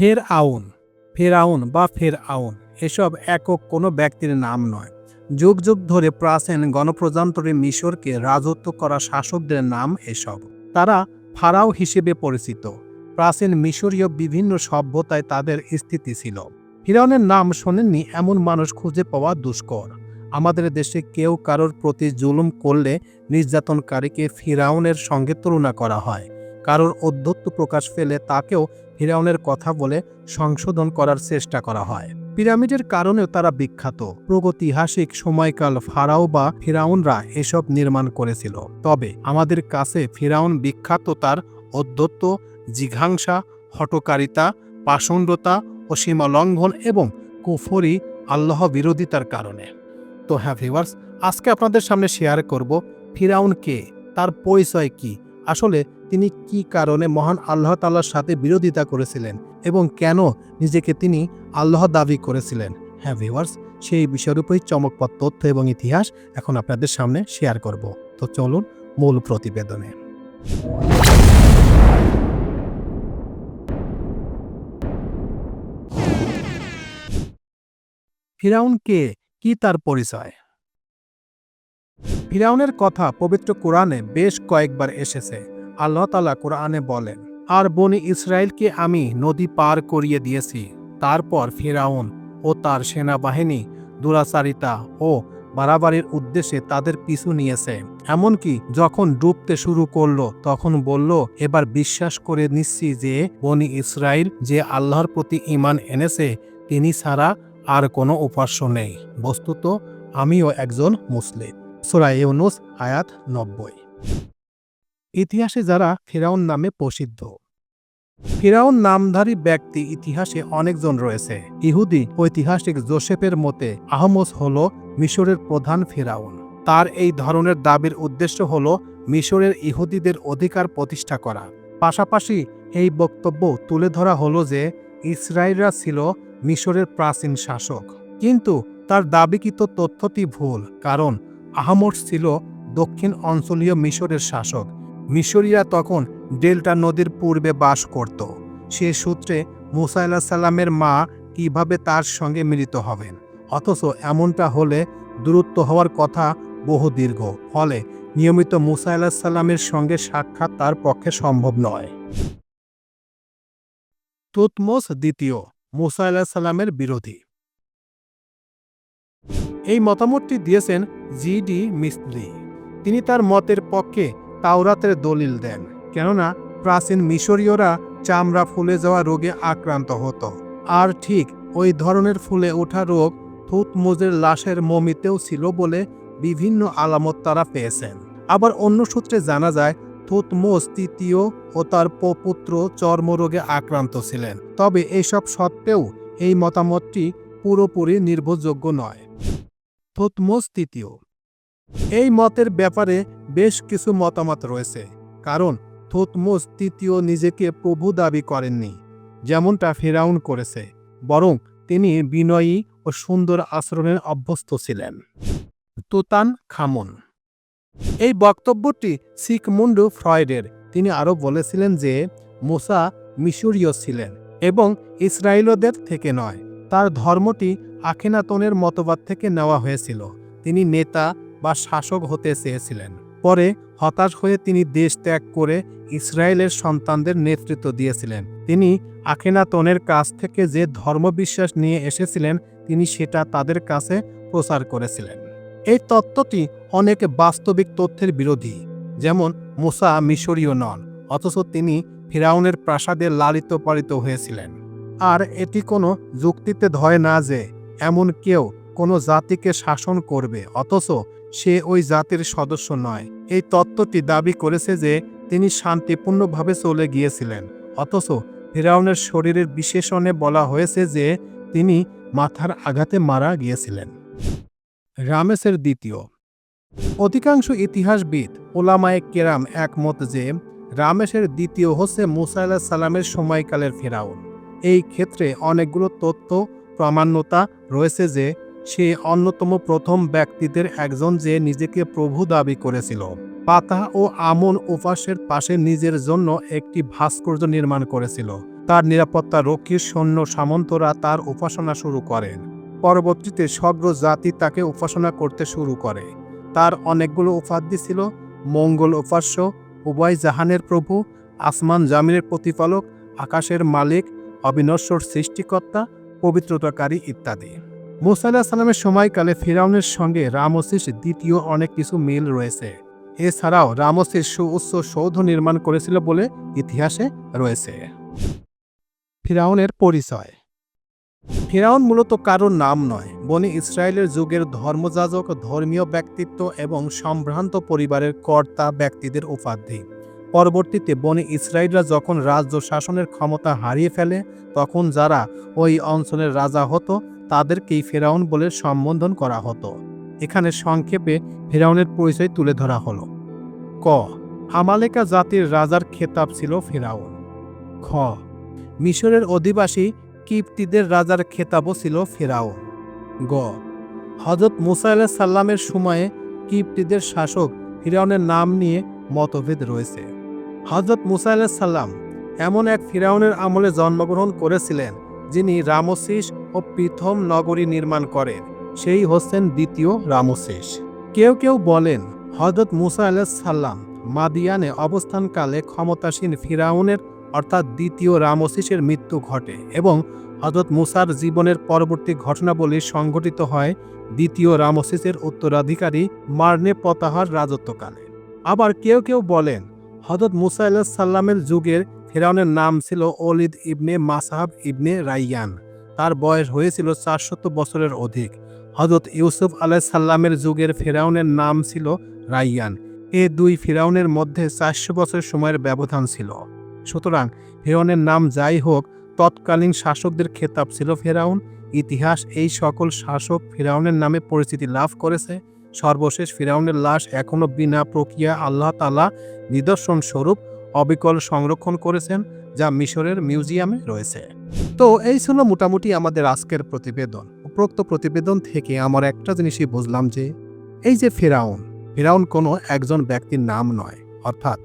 ফের আউন ফেরাউন বা ফের আউন এসব একক কোনো ব্যক্তির নাম নয়। যুগ যুগ ধরে প্রাচীন গণপ্রজাতন্ত্রী মিশরকে রাজত্ব করা শাসকদের নাম এসব। তারা ফারাও হিসেবে পরিচিত। প্রাচীন মিশরীয় বিভিন্ন সভ্যতায় তাদের স্থিতি ছিল। ফিরাউনের নাম শোনেননি এমন মানুষ খুঁজে পাওয়া দুষ্কর। আমাদের দেশে কেউ কারোর প্রতি জুলুম করলে নির্যাতনকারীকে ফিরাউনের সঙ্গে তুলনা করা হয়। কারোর অধ্যত্ব প্রকাশ পেলে তাকেও ফিরাউনের কথা বলে সংশোধন করার চেষ্টা করা হয়। পিরামিডের কারণেও তারা বিখ্যাত। প্রগতিহাসিক সময়কাল ফারাও বা ফিরাউনরা এসব নির্মাণ করেছিল। তবে আমাদের কাছে ফিরাউন বিখ্যাত তার অধ্যত্ব জিঘাংসা হটকারিতা পাষণ্ডতা ও সীমা লঙ্ঘন এবং কুফরি আল্লাহ বিরোধিতার কারণে। তো হ্যাঁ ভিউয়ার্স, আজকে আপনাদের সামনে শেয়ার করব ফিরাউন কে, তার পরিচয় কি আসলে তিনি কি কারণে মহান আল্লাহ তাল্লার সাথে বিরোধিতা করেছিলেন এবং কেন নিজেকে তিনি আল্লাহ দাবি করেছিলেন? হ্যাঁ ভিউয়ার্স সেই বিষয়ের উপরই চমকপদ তথ্য এবং ইতিহাস এখন আপনাদের সামনে শেয়ার করব। তো চলুন মূল প্রতিবেদনে। ফিরাউন কে? কি তার পরিচয়? ফিরাউনের কথা পবিত্র কোরআনে বেশ কয়েকবার এসেছে। আল্লাহ তালা কোরআনে বলেন, আর বনি ইসরায়েলকে আমি নদী পার করিয়ে দিয়েছি। তারপর ফিরাউন ও তার সেনাবাহিনী, দুরাচারিতা ও বাড়াবাড়ির উদ্দেশ্যে তাদের পিছু নিয়েছে। এমনকি যখন ডুবতে শুরু করল, তখন বলল, এবার বিশ্বাস করে নিচ্ছি যে বনি ইসরায়েল যে আল্লাহর প্রতি ঈমান এনেছে, তিনি ছাড়া আর কোনো উপাস্য নেই। বস্তুত, আমিও একজন মুসলিম। সুরা ইউনুস, আয়াত নব্বই। ইতিহাসে যারা ফেরাউন নামে প্রসিদ্ধ, ফিরাউন নামধারী ব্যক্তি ইতিহাসে অনেকজন রয়েছে। ইহুদি ঐতিহাসিক জোসেফের মতে, আহমস হল মিশরের প্রধান ফেরাউন। তার এই ধরনের দাবির উদ্দেশ্য হল মিশরের ইহুদিদের অধিকার প্রতিষ্ঠা করা। পাশাপাশি এই বক্তব্য তুলে ধরা হলো যে, ইসরায়েলরা ছিল মিশরের প্রাচীন শাসক। কিন্তু তার দাবিকৃত তথ্যটি ভুল, কারণ আহমদ ছিল দক্ষিণ অঞ্চলীয় মিশরের শাসক। মিশরীরা তখন ডেল্টা নদীর পূর্বে বাস করত। সে সূত্রে মুসা আল্লাহ সাল্লামের মা কীভাবে তার সঙ্গে মিলিত হবেন? অথচ এমনটা হলে দূরত্ব হওয়ার কথা বহু দীর্ঘ। ফলে নিয়মিত মুসা আল্লাহ সাল্লামের সঙ্গে সাক্ষাৎ তার পক্ষে সম্ভব নয়। তুতমোস দ্বিতীয়, মুসা আল্লাহ সাল্লামের বিরোধী। এই মতামতটি দিয়েছেন জি ডি মিস্ত্রি তিনি তার মতের পক্ষে তাওরাতের দলিল দেন, কেননা প্রাচীন মিশরীয়রা চামড়া ফুলে যাওয়া রোগে আক্রান্ত হতো। আর ঠিক ওই ধরনের ফুলে ওঠা রোগ থুতমোজের লাশের মমিতেও ছিল বলে বিভিন্ন আলামত তারা পেয়েছেন। আবার অন্য সূত্রে জানা যায়, থুতমোজ তৃতীয় ও তার পুত্র চর্মরোগে আক্রান্ত ছিলেন। তবে এসব সত্ত্বেও এই মতামতটি পুরোপুরি নির্ভরযোগ্য নয়। থুতমোজ তৃতীয় এই মতের ব্যাপারে বেশ কিছু মতামত রয়েছে, কারণ থুতমোস তৃতীয় নিজেকে প্রভু দাবি করেননি, যেমনটা ফেরাউন করেছে, বরং তিনি বিনয়ী ও সুন্দর আচরণের অভ্যস্ত ছিলেন। তুতান খামুন। এই বক্তব্যটি সিকমুন্ডু ফ্রয়েডের, তিনি আরও বলেছিলেন যে, মোসা মিশরীয় ছিলেন এবং ইসরায়েলদের থেকে নয় তার ধর্মটি আখেনাতনের মতবাদ থেকে নেওয়া হয়েছিল। তিনি নেতা বা শাসক হতে চেয়েছিলেন। পরে হতাশ হয়ে তিনি দেশ ত্যাগ করে ইসরায়েলের সন্তানদের নেতৃত্ব দিয়েছিলেন। তিনি আখেনাতনের কাছ থেকে যে ধর্মবিশ্বাস নিয়ে এসেছিলেন, তিনি সেটা তাদের কাছে প্রচার করেছিলেন। এই তত্ত্বটি অনেক বাস্তবিক তথ্যের বিরোধী, যেমন মুসা মিশরীয় নন, অথচ তিনি ফিরাউনের প্রাসাদে লালিত পালিত হয়েছিলেন। আর এটি কোনো যুক্তিতে ধয় না যে এমন কেউ কোনো জাতিকে শাসন করবে, অথচ সে ওই জাতির সদস্য নয়। এই তত্ত্বটি দাবি করেছে যে তিনি শান্তিপূর্ণভাবে চলে গিয়েছিলেন, অথচ ফিরাউনের শরীরের বিশেষণে বলা হয়েছে যে তিনি মাথার আঘাতে মারা গিয়েছিলেন। রামেসের দ্বিতীয়। অধিকাংশ ইতিহাসবিদ ওলামায়ে কেরাম একমত যে রামেশের দ্বিতীয় হচ্ছে মুসা আলাহ সালামের সময়কালের ফেরাউন। এই ক্ষেত্রে অনেকগুলো তথ্য প্রামাণ্যতা রয়েছে যে সে অন্যতম প্রথম ব্যক্তিদের একজন যে নিজেকে প্রভু দাবি করেছিল। পাতা ও আমন উপাসের পাশে নিজের জন্য একটি ভাস্কর্য নির্মাণ করেছিল। তার নিরাপত্তা রক্ষীর সৈন্য সামন্তরা তার উপাসনা শুরু করেন। পরবর্তীতে সর্ব জাতি তাকে উপাসনা করতে শুরু করে। তার অনেকগুলো উপাধি ছিল, মঙ্গল উপাস্য, উভয় জাহানের প্রভু, আসমান জামিনের প্রতিপালক, আকাশের মালিক অবিনশ্বর সৃষ্টিকর্তা, পবিত্রতাকারী ইত্যাদি। মুসা আলাহ সাল্লামের সময়কালে ফিরাউনের সঙ্গে রামসিস দ্বিতীয় অনেক কিছু মিল রয়েছে। এছাড়াও রামসিস সুউচ্চ সৌধ নির্মাণ করেছিল বলে ইতিহাসে রয়েছে। ফিরাউনের পরিচয়। ফিরাউন মূলত কারোর নাম নয়। বনি ইসরায়েলের যুগের ধর্মযাজক, ধর্মীয় ব্যক্তিত্ব এবং সম্ভ্রান্ত পরিবারের কর্তা ব্যক্তিদের উপাধি। পরবর্তীতে বনে ইসরায়েলরা যখন রাজ্য শাসনের ক্ষমতা হারিয়ে ফেলে, তখন যারা ওই অঞ্চলের রাজা হতো, তাদেরকেই ফেরাউন বলে সম্বোধন করা হতো। এখানে সংক্ষেপে ফেরাউনের পরিচয় তুলে ধরা হলো। ক, হামালেকা জাতির রাজার খেতাব ছিল ফেরাউন। খ, মিশরের অধিবাসী কিপ্তিদের রাজার খেতাবও ছিল ফেরাউন। গ হজরত মুসা সাল্লামের সময়ে কিপ্তিদের শাসক ফিরাউনের নাম নিয়ে মতভেদ রয়েছে। হজরত মুসা আলাহ সাল্লাম এমন এক ফিরাউনের আমলে জন্মগ্রহণ করেছিলেন, যিনি রামসিস ও প্রথম নগরী নির্মাণ করেন। সেই হচ্ছেন দ্বিতীয় রামসিস কেউ কেউ বলেন হজরত মুসা সাল্লাম মাদিয়ানে অবস্থানকালে ক্ষমতাসীন ফিরাউনের, অর্থাৎ দ্বিতীয় রামসিসের মৃত্যু ঘটে এবং হজরত মুসার জীবনের পরবর্তী ঘটনাবলী সংঘটিত হয় দ্বিতীয় রামসিসের উত্তরাধিকারী মার্নে পতাহার রাজত্বকালে। আবার কেউ কেউ বলেন হজরত মুসা আল্লাহ সাল্লামের যুগের ফেরাউনের নাম ছিল অলিদ ইবনে মাসাহাব ইবনে রাইয়ান। তার বয়স হয়েছিল চারশত বছরের অধিক। হজরত ইউসুফ আলাহ সাল্লামের যুগের ফেরাউনের নাম ছিল রাইয়ান। এ দুই ফেরাউনের মধ্যে চারশো বছর সময়ের ব্যবধান ছিল। সুতরাং ফেরাউনের নাম যাই হোক, তৎকালীন শাসকদের খেতাব ছিল ফেরাউন। ইতিহাস এই সকল শাসক ফেরাউনের নামে পরিচিতি লাভ করেছে। সর্বশেষ ফেরাউনের লাশ এখনও বিনা প্রক্রিয়া আল্লাহ তালা নিদর্শন স্বরূপ অবিকল সংরক্ষণ করেছেন, যা মিশরের মিউজিয়ামে রয়েছে। তো এই ছিল মোটামুটি আমাদের আজকের প্রতিবেদন। উপরোক্ত প্রতিবেদন থেকে আমার একটা জিনিসই বুঝলাম যে, এই যে ফেরাউন ফেরাউন কোনো একজন ব্যক্তির নাম নয়, অর্থাৎ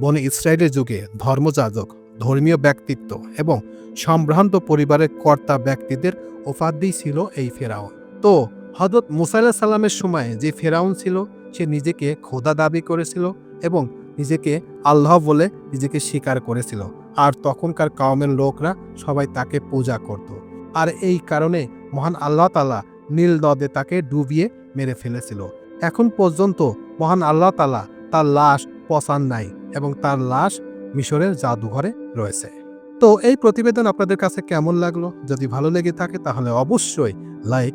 বনে ইসরায়েলের যুগে ধর্মযাজক, ধর্মীয় ব্যক্তিত্ব এবং সম্ভ্রান্ত পরিবারের কর্তা ব্যক্তিদের উপাধি ছিল এই ফেরাউন। তো হজরত মুসাইল্লা সাল্লামের সময় যে ফেরাউন ছিল, সে নিজেকে খোদা দাবি করেছিল এবং নিজেকে আল্লাহ বলে নিজেকে স্বীকার করেছিল। আর তখনকার কাউমের লোকরা সবাই তাকে পূজা করত। আর এই কারণে মহান আল্লাহ তালা নীল নদে তাকে ডুবিয়ে মেরে ফেলেছিল। এখন পর্যন্ত মহান আল্লাহ তালা তার লাশ পচান নাই এবং তার লাশ মিশরের জাদুঘরে রয়েছে। তো এই প্রতিবেদন আপনাদের কাছে কেমন লাগল? যদি ভালো লেগে থাকে তাহলে অবশ্যই লাইক